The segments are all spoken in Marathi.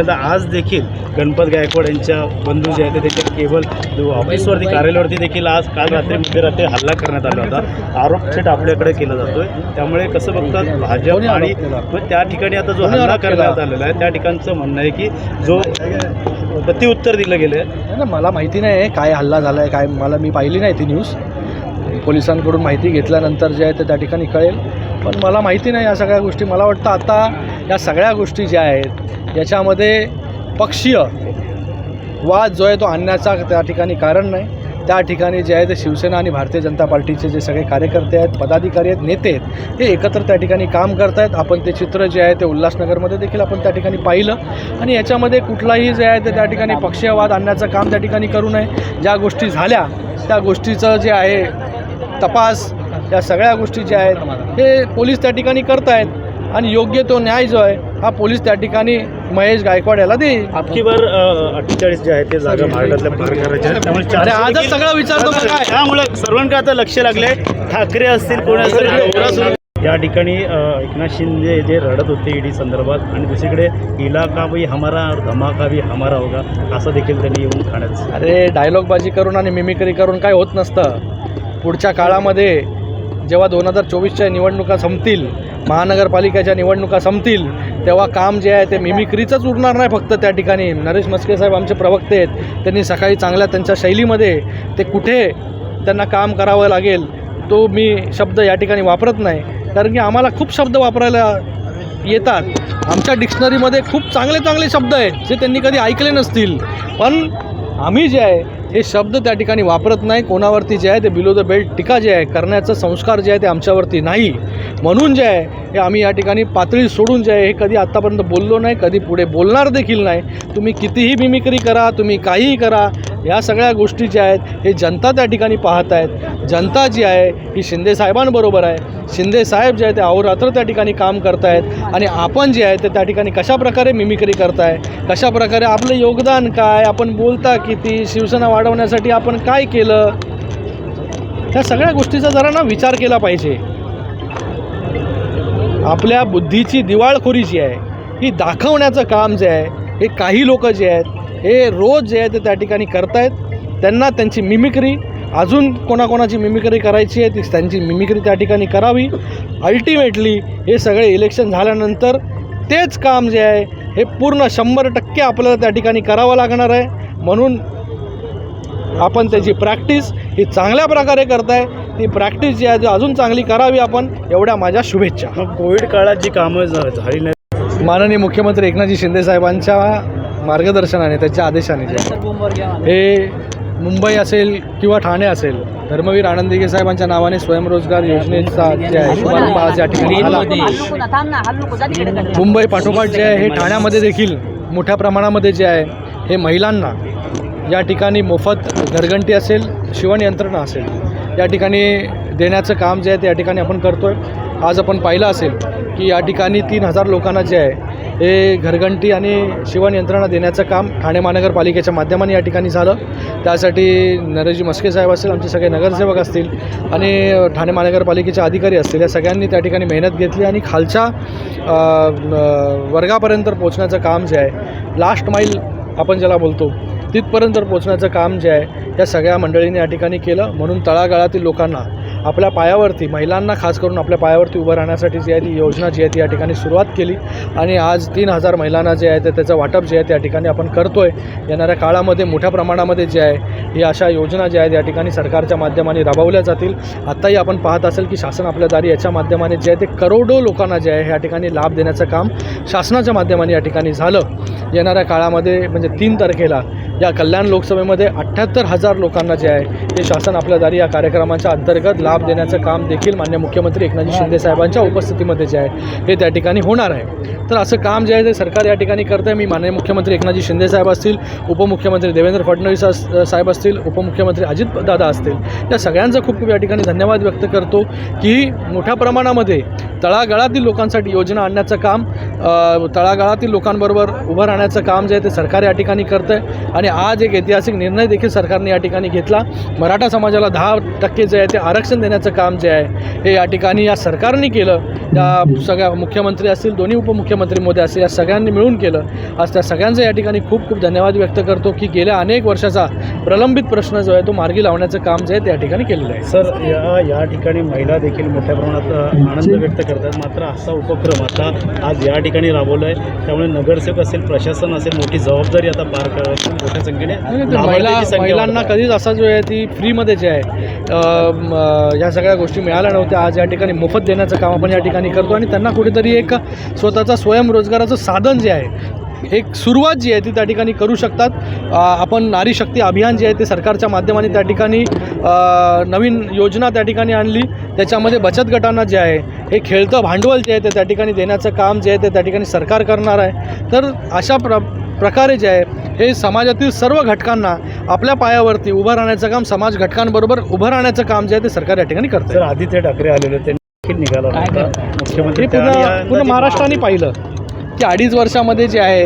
आता आज देखील गणपत गायकवाड यांच्या बंधू जे आहेत ते केवल केवळ ऑफिसवरती कार्यालयावरती देखील आज काल रात्री मध्यरात्री हल्ला करण्यात आला होता. आरोप थेट आपल्याकडे केला जातोय. त्यामुळे कसं बघतात भाजप आणि त्या ठिकाणी आता जो हल्ला करण्यात आलेला आहे त्या ठिकाणचं म्हणणं आहे की जो प्रतिउत्तर दिलं गेलं आहे ना मला माहिती नाही आहे काय हल्ला झाला आहे काय मला मी पाहिली नाही ती न्यूज. पोलिसांकडून माहिती घेतल्यानंतर जे आहे ते त्या ठिकाणी कळेल. पण मला माहिती नाही या सगळ्या गोष्टी. मला वाटतं आता या सगळ्या गोष्टी ज्या आहेत याच्यामध्ये पक्षीय वाद जो आहे तो आणण्याचा त्या ठिकाणी कारण नाही. त्या ठिकाणी जे आहे ते शिवसेना आणि भारतीय जनता पार्टीचे जे सगळे कार्यकर्ते आहेत पदाधिकारी आहेत नेते आहेत ते एकत्र त्या ठिकाणी काम करत आहेत आपण ते चित्र जे आहे ते उल्हासनगरमध्ये देखील आपण त्या ठिकाणी पाहिलं. आणि याच्यामध्ये कुठलाही जे आहे ते त्या ठिकाणी पक्षीयवाद आणण्याचं काम त्या ठिकाणी करू नये. ज्या गोष्टी झाल्या त्या गोष्टीचं जे आहे तपास या सगळ्या गोष्टी ज्या आहेत हे पोलीस त्या ठिकाणी करत आहेत आणि योग्य तो न्याय जो आहे हा पोलीस त्या ठिकाणी महेश गायकवाड याला देईल. बार अठ्ठेचाळीस जे आहे ते जागा महाराष्ट्रातल्या पार करायच्या आहेत. त्यामुळे अरे चारशे आजच सगळं विचारतो का काय? त्यामुळे सर्वांकडे आता लक्ष लागले ठाकरे असतील कोणी सुरू- या ठिकाणी अ, एकनाथ शिंदे जे रडत होते ईडी संदर्भात आणि दुसरीकडे इलाका भी हमारा और धमाका भी हमारा होगा असं देखील त्यांनी येऊन खाण्याचं. अरे डायलॉगबाजी करून आणि मिमिक्री करून काय होत नसतं. पुढच्या काळामध्ये जेव्हा दोन हजार चोवीसच्या निवडणुका संपतील महानगरपालिकेच्या निवडणुका संपतील तेव्हा काम जे आहे ते मिमिक्रीचंच उरणार नाही फक्त त्या ठिकाणी. नरेश मस्के साहेब आमचे प्रवक्ते आहेत. त्यांनी सकाळी चांगल्या त्यांच्या शैलीमध्ये ते कुठे त्यांना काम करावं लागेल तो मी शब्द या ठिकाणी वापरत नाही. कारण की आम्हाला खूप शब्द वापरायला येतात. आमच्या डिक्शनरीमध्ये खूप चांगले चांगले शब्द आहेत जे त्यांनी कधी ऐकले नसतील. पण आम्ही जे आहे हे शब्द त्या ठिकाणी वापरत नाही. कोणावरती जे आहे ते बिलो द बेल्ट टीका जे आहे करण्याचं संस्कार जे आहे ते आमच्यावरती नाही. म्हणून जे आहे हे आम्ही या ठिकाणी पातळी सोडून जे आहे हे कधी आत्तापर्यंत बोललो नाही कधी पुढे बोलणार देखील नाही. तुम्ही कितीही मिमिक्री करा तुम्ही काहीही करा या सगळ्या गोष्टी ज्या आहेत हे जनता त्या ठिकाणी पाहत आहेत. जनता जी आहे ही शिंदे साहेबांबरोबर आहे. शिंदे साहेब जे आहे ते अहोरात्र त्या ठिकाणी काम करतायत. आणि आपण जे आहे ते त्या ठिकाणी कशा प्रकारे मिमिक्री करताय? कशा प्रकारे आपलं योगदान काय? आपण बोलता किती? शिवसेना वाढवण्यासाठी आपण काय केलं? त्या सगळ्या गोष्टीचा जरा ना विचार केला पाहिजे. आपल्या बुद्धीची दिवाळखोरी जी आहे ही दाखवण्याचं काम जे आहे हे काही लोक जे आहेत हे रोज जे आहे ते त्या ठिकाणी करतायत. त्यांना त्यांची मिमिक्री अजून कोणाकोणाची मिमिक्री करायची आहे ती त्यांची मिमिक्री त्या ठिकाणी करावी. अल्टिमेटली हे सगळे इलेक्शन झाल्यानंतर तेच काम जे आहे हे पूर्ण शंभर टक्के आपल्याला त्या ठिकाणी करावं लागणार आहे. म्हणून आपण त्याची प्रॅक्टिस ही चांगल्या प्रकारे करताय. ती प्रॅक्टिस जी आहे ती अजून चांगली करावी आपण एवढ्या माझ्या शुभेच्छा. कोविड काळात जी कामं झाली नाही माननीय मुख्यमंत्री एकनाथजी शिंदे साहेबांच्या मार्गदर्शनाने त्यांच्या आदेशाने. जे आहे, हे मुंबई असेल किंवा ठाणे असेल धर्मवीर आनंदिगे साहेबांच्या नावाने स्वयंरोजगार योजनेचा जे आहे शुभारंभ आज या ठिकाणी झाला. मुंबई पाठोपाठ जे आहे हे ठाण्यामध्ये देखील मोठ्या प्रमाणामध्ये जे आहे हे महिलांना या ठिकाणी मोफत घरघंटी असेल शिवण यंत्रणा असेल या ठिकाणी देण्याचं काम जे आहे ते या ठिकाणी आपण करतो आहे आज आपण पाहिलं असेल की या ठिकाणी तीन हजार लोकांना जे आहे हे घरघंटी आणि शिवण यंत्रणा देण्याचं काम ठाणे महानगरपालिकेच्या माध्यमाने या ठिकाणी झालं. त्यासाठी नरेजी मस्के साहेब असतील आमचे सगळे नगरसेवक असतील आणि ठाणे महानगरपालिकेचे अधिकारी असतील या सगळ्यांनी त्या ठिकाणी मेहनत घेतली आणि खालच्या वर्गापर्यंत पोचण्याचं काम जे आहे लास्ट माईल आपण ज्याला बोलतो तिथपर्यंत पोचण्याचं काम जे आहे या सगळ्या मंडळींनी या ठिकाणी केलं. म्हणून तळागाळातील लोकांना आपल्या पायावरती महिलांना खास करून आपल्या पायावरती उभं राहण्यासाठी जी आहे ती योजना जी आहे ती या ठिकाणी सुरुवात केली. आणि आज तीन हजार महिलांना जे आहे ते त्याचं वाटप जे आहे त्या ठिकाणी आपण करतो आहे येणाऱ्या काळामध्ये मोठ्या प्रमाणामध्ये जे आहे ही अशा योजना ज्या आहेत या ठिकाणी सरकारच्या माध्यमाने राबवल्या जातील. आत्ताही आपण पाहत असेल की शासन आपल्या दारी याच्या माध्यमाने जे आहे ते करोडो लोकांना जे आहे या ठिकाणी लाभ देण्याचं काम शासनाच्या माध्यमाने या ठिकाणी झालं. येणाऱ्या काळामध्ये म्हणजे तीन तारखेला या कल्याण लोकसभेमध्ये अठ्ठ्याहत्तर हजार लोकांना जे आहे ते शासन आपल्या दारी या कार्यक्रमाच्या अंतर्गत लाभ देण्याचं काम देखील मान्य मुख्यमंत्री एकनाथजी शिंदे साहेबांच्या उपस्थितीमध्ये जे आहे हे त्या ठिकाणी होणार आहे. तर असं काम जे आहे ते सरकार या ठिकाणी करतं आहे मी माननीय मुख्यमंत्री एकनाथजी शिंदे साहेब असतील उपमुख्यमंत्री देवेंद्र फडणवीस साहेब असतील उपमुख्यमंत्री अजित दादा असतील या सगळ्यांचा खूप खूप या ठिकाणी धन्यवाद व्यक्त करतो की मोठ्या प्रमाणामध्ये तळागाळातील लोकांसाठी योजना आणण्याचं काम तळागाळातील लोकांबरोबर उभं राहण्याचं काम जे आहे ते सरकार या ठिकाणी करतं आहे आणि आज एक ऐतिहासिक निर्णय देखील सरकारने या ठिकाणी घेतला. मराठा समाजाला दहा टक्के जे आहे ते आरक्षण देण्याचं काम जे आहे हे या ठिकाणी या सरकारने केलं. या सगळ्या मुख्यमंत्री असतील दोन्ही उपमुख्यमंत्री मोदी असतील या सगळ्यांनी मिळून केलं. आज त्या सगळ्यांचं या ठिकाणी खूप खूप धन्यवाद व्यक्त करतो की गेल्या अनेक वर्षाचा प्रलंबित प्रश्न जो आहे तो मार्गी लावण्याचं काम जे आहे ते या ठिकाणी केलेलं आहे. सर या या ठिकाणी महिला देखील मोठ्या प्रमाणात आनंद व्यक्त करतात. मात्र असा उपक्रम आता आज या ठिकाणी राबवला आहे त्यामुळे नगरसेवक असेल प्रशासन असेल मोठी जबाबदारी आता पार करायची. मोठ्या संख्येने महिलांना. कधीच असा जो आहे ती फ्रीमध्ये जे आहे ह्या सगळ्या गोष्टी मिळाल्या नव्हत्या. आज या ठिकाणी मोफत देण्याचं काम आपण या ठिकाणी करतो आणि त्यांना कुठेतरी एक स्वतःचा स्वयंरोजगाराचं साधन जे आहे एक सुरुवात जी आहे ती त्या ठिकाणी करू शकतात. आपण नारी शक्ती अभियान जे आहे ते सरकारच्या माध्यमाने त्या ठिकाणी नवीन योजना त्या ठिकाणी आणली. त्याच्यामध्ये बचत गटांना जे आहे हे खेळतं भांडवल जे आहे ते त्या ठिकाणी देण्याचं काम जे आहे ते त्या ठिकाणी सरकार करणार आहे. तर अशा प्र प्रकारे जे आहे हे समाजातील सर्व घटकांना आपल्या पायावरती उभं राहण्याचं काम समाज घटकांबरोबर उभं राहण्याचं काम जे आहे ते सरकार या ठिकाणी करतं सर आदित्य ठाकरे आलेले देखील निघाला मुख्यमंत्री पूर्ण महाराष्ट्राने पाहिलं. मागच्या अडीच वर्षामध्ये जे आहे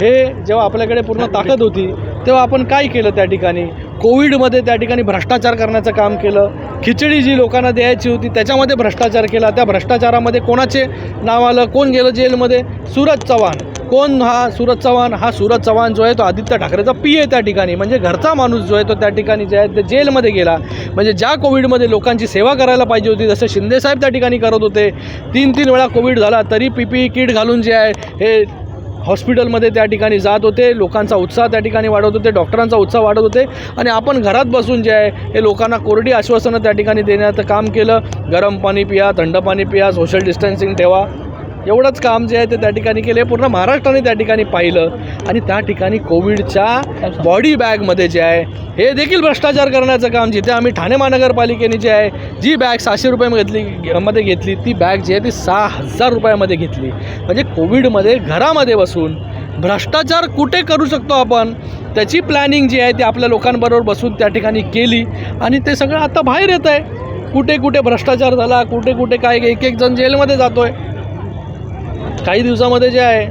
हे जेव्हा आपल्याकडे पूर्ण ताकद होती तेव्हा आपण काय केलं त्या ठिकाणी? कोविडमध्ये त्या ठिकाणी भ्रष्टाचार करण्याचं काम केलं. खिचडी जी लोकांना द्यायची होती त्याच्यामध्ये भ्रष्टाचार केला. त्या भ्रष्टाचारामध्ये कोणाचे नाव आलं? कोण गेलं जेलमध्ये? सूरज चव्हाण. कोण हा सूरज चव्हाण? हा सूरज चव्हाण जो आहे तो आदित्य ठाकरेचा पी आहे त्या ठिकाणी. म्हणजे घरचा माणूस जो आहे तो त्या ठिकाणी जे आहे ते जेलमध्ये गेला. म्हणजे ज्या कोविडमध्ये लोकांची सेवा करायला पाहिजे होती जसं शिंदेसाहेब त्या ठिकाणी करत होते तीन तीन वेळा कोविड झाला तरी पी पी किट घालून जे आहे हे हॉस्पिटलमध्ये त्या ठिकाणी जात होते. लोकांचा उत्साह त्या ठिकाणी वाढवत होते डॉक्टरांचा उत्साह वाढत होते. आणि आपण घरात बसून जे आहे हे लोकांना कोरडी आश्वासनं त्या ठिकाणी देण्याचं काम केलं. गरम पाणी पिया थंड पाणी पिया सोशल डिस्टन्सिंग ठेवा. एवढंच काम जे आहे ते त्या ठिकाणी केले पूर्ण महाराष्ट्राने त्या ठिकाणी पाहिलं. आणि त्या ठिकाणी कोविडच्या बॉडी बॅगमध्ये जे आहे हे देखील भ्रष्टाचार करण्याचं काम जिथे आम्ही ठाणे महानगरपालिकेने जे आहे जी बॅग सहाशे रुपये घेतली मध्ये घेतली ती बॅग जी आहे ती सहा हजार रुपयामध्ये घेतली. म्हणजे कोविडमध्ये घरामध्ये बसून भ्रष्टाचार कुठे करू शकतो आपण? त्याची प्लॅनिंग जी आहे ती आपल्या लोकांबरोबर बसून त्या ठिकाणी केली. आणि ते सगळं आता बाहेर येत आहे कुठे कुठे भ्रष्टाचार झाला कुठे कुठे काय एक एक जण जेलमध्ये जातो आहे काही दिवसामध्ये जे आहे.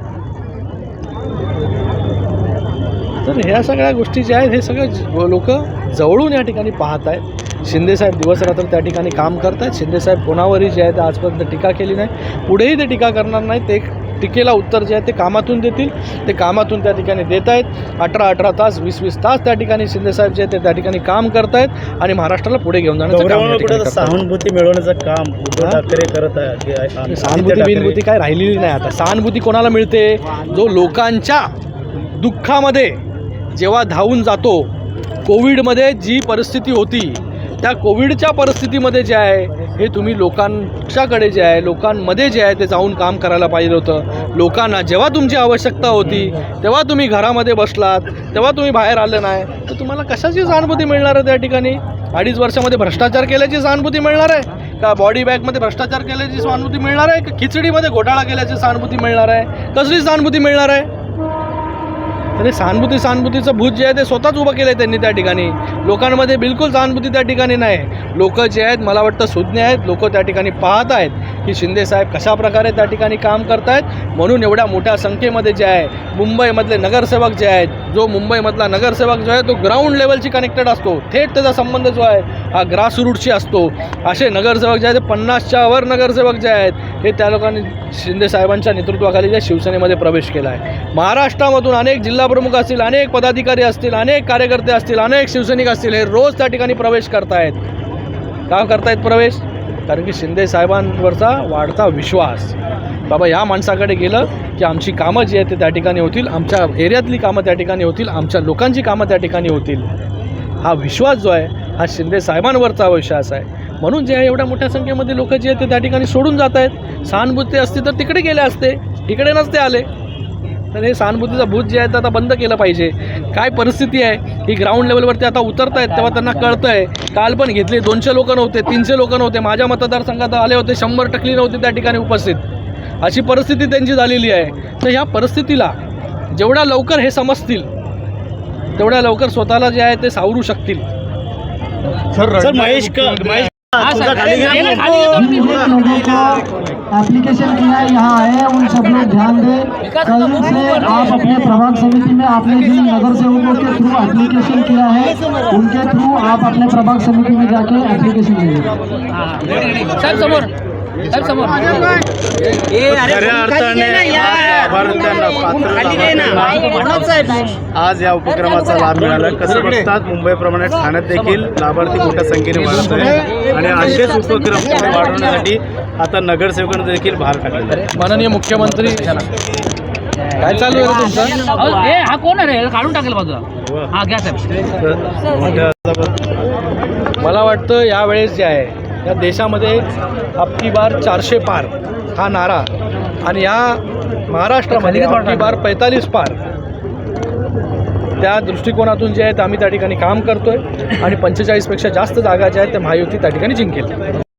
तर ह्या सगळ्या गोष्टी ज्या आहेत हे सगळे लोक जवळून या ठिकाणी पाहत आहेत. शिंदेसाहेब दिवसरात्र त्या ठिकाणी काम करत आहेत शिंदेसाहेब कोणावरही जे आहे ते आजपर्यंत टीका केली नाही. पुढेही ते टीका करणार नाही ते टीकेला उत्तर जे आहे ते कामातून देतील. ते कामातून त्या ठिकाणी देत आहेत. अठरा अठरा तास वीस वीस तास त्या ठिकाणी शिंदेसाहेब जे ते त्या ठिकाणी काम करत आहेत आणि महाराष्ट्राला पुढे घेऊन जाण्याचं करतायत. सहानुभूती मिळवण्याचं काम? ठाकरे करत आहे. सहानुभूती बिनभूती काय राहिलेली नाही आता. सहानुभूती कोणाला मिळते? जो लोकांच्या दुःखामध्ये जेव्हा धावून जातो कोविडमध्ये जी परिस्थिती होती त्या कोविडच्या परिस्थितीमध्ये जे आहे हे तुम्ही लोकांच्याकडे जे आहे लोकांमध्ये जे आहे ते जाऊन काम करायला पाहिजे होतं. लोकांना जेव्हा तुमची आवश्यकता होती तेव्हा तुम्ही घरामध्ये बसलात तेव्हा तुम्ही बाहेर आले नाही तर तुम्हाला कशाची सहानुभूती मिळणार आहे त्या ठिकाणी? अडीच वर्षामध्ये भ्रष्टाचार केल्याची सहानुभूती मिळणार आहे? का बॉडी बॅगमध्ये भ्रष्टाचार केल्याची सहानुभूती मिळणार आहे? का खिचडीमध्ये घोटाळा केल्याची सहानुभूती मिळणार आहे? कसली सहानुभूती मिळणार आहे? आणि सहानुभूती सहानुभूतीचं भूत जे आहे ते स्वतःच उभं केलं आहे त्यांनी त्या ठिकाणी. लोकांमध्ये बिलकुल सहानुभूती त्या ठिकाणी नाही. लोक जे आहेत मला वाटतं सुज्ञ आहेत लोक त्या ठिकाणी पाहत आहेत की शिंदेसाहेब कशा प्रकारे त्या ठिकाणी काम करतायत. म्हणून एवढ्या मोठ्या संख्येमध्ये जे आहे मुंबईमधले नगरसेवक जे आहेत जो मुंबईमधला नगरसेवक जो आहे तो ग्राउंड लेवलशी कनेक्टेड असतो. थेट त्याचा संबंध जो आहे हा ग्रासरूटशी असतो. असे नगरसेवक जे आहेत ते पन्नासच्या वर नगरसेवक जे आहेत हे त्या लोकांनी शिंदे साहेबांच्या नेतृत्वाखाली ज्या शिवसेनेमध्ये प्रवेश केला आहे महाराष्ट्रामधून अनेक जिल्हा जिल्हाप्रमुख असतील अनेक पदाधिकारी असतील अनेक कार्यकर्ते असतील अनेक शिवसैनिक असतील हे रोज त्या ठिकाणी प्रवेश करतायत. का करतायत प्रवेश? कारण की शिंदे साहेबांवरचा वाढता विश्वास. बाबा या माणसाकडे गेलं की आमची कामं जी आहेत ते त्या ठिकाणी होतील आमच्या एरियातली कामं त्या ठिकाणी होतील आमच्या लोकांची कामं त्या ठिकाणी होतील. हा विश्वास जो आहे हा शिंदे साहेबांवरचा विश्वास आहे. म्हणून जे आहे एवढ्या मोठ्या संख्येमध्ये लोक जे आहेत ते त्या ठिकाणी सोडून जात आहेत सहानुभूती असते तर तिकडे गेले असते इकडे नसते आले. तर हे सहानुभूतीचं भूत जे आहे ते आता बंद केलं पाहिजे. काय परिस्थिती आहे? ही ग्राउंड लेवलवरती आता उतरत आहेत तेव्हा त्यांना कळतं आहे काल पण घेतले दोनशे लोक नव्हते तीनशे लोक नव्हते. माझ्या मतदारसंघात आले होते शंभर टक्के नव्हते त्या ठिकाणी उपस्थित. अशी परिस्थिती त्यांची झालेली आहे. तर ह्या परिस्थितीला जेवढ्या लवकर हे समजतील तेवढ्या लवकर स्वतःला जे आहे ते सावरू शकतील. सर महेश महेश. एप्लीकेशन किया है यहाँ आए उन सब लोग ध्यान दें। कल से आप अपने प्रभाग समिति में आपने जिन नगर सेवकों के थ्रू एप्लीकेशन किया है, उनके थ्रू आप अपने प्रभाग समिति में जाके एप्लीकेशन दीजिए खऱ्या अर्थाने आज लाभार्थ्यांना पात्र आज या उपक्रमाचा लाभ मिळाला. कसं बघतात मुंबईप्रमाणे ठाण्यात देखील लाभार्थी मोठ्या संख्येने वाढत आहे आणि असेच उपक्रम पुढे वाढवण्यासाठी आता नगरसेवकांनी देखील भार टाकलेला आहे. माननीय मुख्यमंत्री. काय चालू आहे तुमचं? ए हा कोण आहे रे? काढून टाकेल बाजूला. हा घ्या साहेब. मला वाटतं यावेळेस जे आहे या देशामध्ये अबकी बार चारशे पार हा नारा आणि या महाराष्ट्रामध्ये अबकी बार पैतालीस पार. त्या दृष्टिकोनातून जे आहे ते आम्ही त्या ठिकाणी काम करतोय आणि पंचेचाळीसपेक्षा जास्त जागा ज्या आहेत त्या महायुती त्या ठिकाणी जिंकेल.